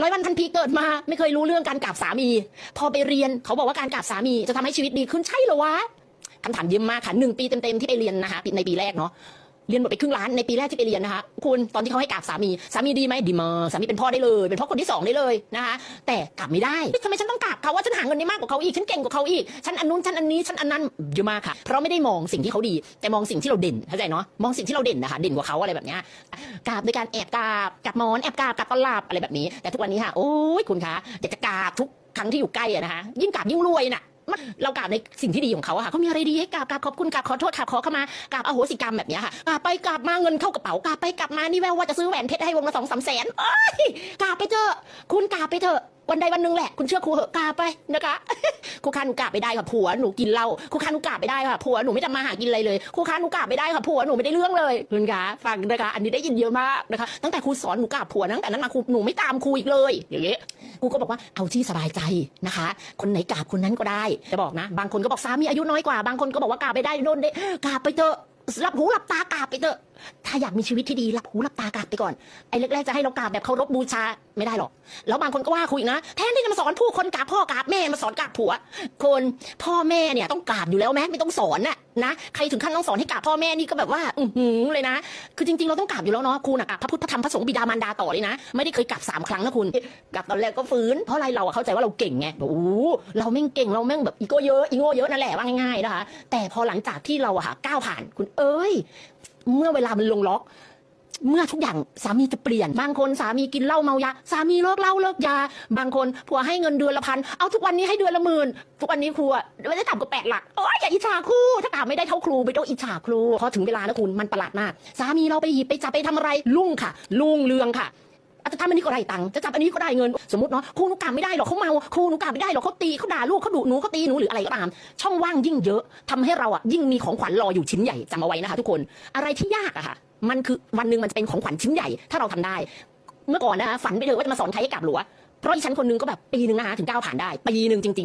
ร้อยวันพันปีเกิดมาไม่เคยรู้เรื่องการกราบสามี พอไปเรียนเขาบอกว่าการกราบสามีจะทำให้ชีวิตดีขึ้นใช่เหรอวะคำถามเยี่ยมมากค่ะหนึ่งปีเต็มๆที่ไปเรียนนะคะในปีแรกเนาะ เรียนหมดไปครึ่งล้านในปีแรกที่ไปเรียนนะคะคุณตอนที่เขาให้กราบสามีสามีดีไหมดีมากสามีเป็นพ่อได้เลย เป็นพ่อคนที่สองได้เลยนะคะแต่กราบไม่ได้ทำไมฉันต้องกราบเขาว่าฉันหาเงินได้มากกว่าเขาอีกฉันเก่งกว่าเขาอีกฉันอันนู้นฉันอันนี้ฉันอันนั้นเยอะมากค่ะ เพราะไม่ได้มองสิ่งที่เขาดี แต่มองสิ่งที่เราเด่นเข้าใจเนาะมองสิ่งที่เราเด่นนะคะเด่นกว่าเขาอะไรแบบนี้กราบโดยการแอบกราบกราบมอนแอบกราบกราบตอนหลับอะไรแบบนี้ แต่ทุกวันนี้ค่ะโอ้ยคุณคะอยากจะกราบทุกครั้งที่อยู่ใกล้อะนะคะยิ่งกราบยิ่งรวยน่ะ มันเรากราบในสิ่งที่ดีของเขาอะค่ะเขามีอะไรดีให้กราบกราบขอบคุณกราบขอโทษกราบขอเข้ามากราบอโหสิกรรมแบบเนี้ยค่ะกราบไปกราบมาเงินเข้ากระเป๋ากราบไปกราบมานี่แววว่าจะซื้อแหวนเพชรให้วงละสองสามแสนเอ้ยกราบไปเถอะคุณกราบไปเถอะวันใดวันหนึ่งแหละคุณเชื่อครูเหอะกราบไปนะคะครูคะหนูกราบไปได้ค่ะผัวหนูกินเหล้าครูคะหนูกราบไปได้ค่ะผัวหนูไม่ทำมาหากินอะไรเลยครูคะหนูกราบไปได้ค่ะผัวหนูไม่ได้เรื่องเลยคุณคะฟังนะคะ อันนี้ได้ยินเยอะมากนะคะ ตั้งแต่ครูสอนหนูกาบผัวนะตั้งแต่นั้นมาครูหนูไม่ตามครูอีกเลยอย่างเงี้ย รูก็บอกว่าเอาที่สบายใจนะคะ คนไหนกราบคนนั้นก็ได้จะบอกนะ บางคนก็บอกสามีอายุน้อยกว่า บางคนก็บอกว่ากราบไปได้โน่นได้กราบไปเถอะหลับหูหลับตากราบไปเถอะาอยากมีชีวิตที่ดีหลับหูหลับตากราบไปก่อนไอ้แรกๆจะให้เรากราบแบบเคารพบูชาไม่ได้หรอกแล้วบางคนก็ว่าคุยนะแทนที่จะมาสอนผู้คนกราบพ่อกราบแม่มาสอนกราบผัว คนพ่อแม่เนี่ยต้องกราบอยู่แล้วแม้ไม่ต้องสอนน่ะนะใครถึงขั้นต้องสอนให้กราบพ่อแม่นี่ก็แบบว่าอือหือเลยนะ คือจริงๆเราต้องกราบอยู่แล้วเนาะครูน่ะกราบพระพุทธพระธรรมพระสงฆ์บิดามารดาต่อเลยนะ ไม่ได้เคยกราบสามครั้งนะคุณกราบตอนแรกก็ฟื้นเพราะอะไรเราอะเข้าใจว่าเราเก่งไงแบบโอ้เราแม่งเก่งเราแม่งแบบอีโก้เยอะอีโง่เยอะนั่นแหละว่าง่ายๆนะคะแต่พอหลังจากที่เราอะค่ะก้าวผ่านคุณเอ้ย เมื่อเวลามันลงล็อก เมื่อทุกอย่างสามีจะเปลี่ยน บางคนสามีกินเหล้าเมายา สามีเลิกเหล้าเลิกยา บางคนผัวให้เงินเดือนละพัน เอาทุกวันนี้ให้เดือนละหมื่น ทุกวันนี้ครูอะไม่ได้ต่ำกว่าแปดหลัก โอ้ยอย่าอิจฉาครู ถ้าต่ำไม่ได้เท่าครูไปต้องอิจฉาครู พอถึงเวลานะคุณมันประหลาดมาก สามีเราไปหยิบไปจับไปทำอะไร ลุ่งค่ะ ลุ่งเรืองค่ะ อาจจะทำอันนี้ก็ได้ตังค์จะจับอันนี้ก็ได้เงิน สมมติเนาะครูหนูกลับไม่ได้หรอกเขาเมาครูหนูกลับไม่ได้หรอกเขาตีเขาด่าลูกเขาดุหนูเขาตีหนูหรืออะไรก็ตาม ช่องว่างยิ่งเยอะทำให้เราอะยิ่งมีของขวัญรออยู่ชิ้นใหญ่จำเอาไว้นะคะทุกคนอะไรที่ยากอะค่ะ มันคือวันหนึ่งมันจะเป็นของขวัญชิ้นใหญ่ ถ้าเราทำได้ เมื่อก่อนนะคะฝันไปเถอะว่าจะมาสอนใครให้กลับหลัวเพราะอีฉันคนหนึงก็แบบปีหนึ่งนะคะถึงก้าวผ่านได้ปีหนึ่งจริง ๆ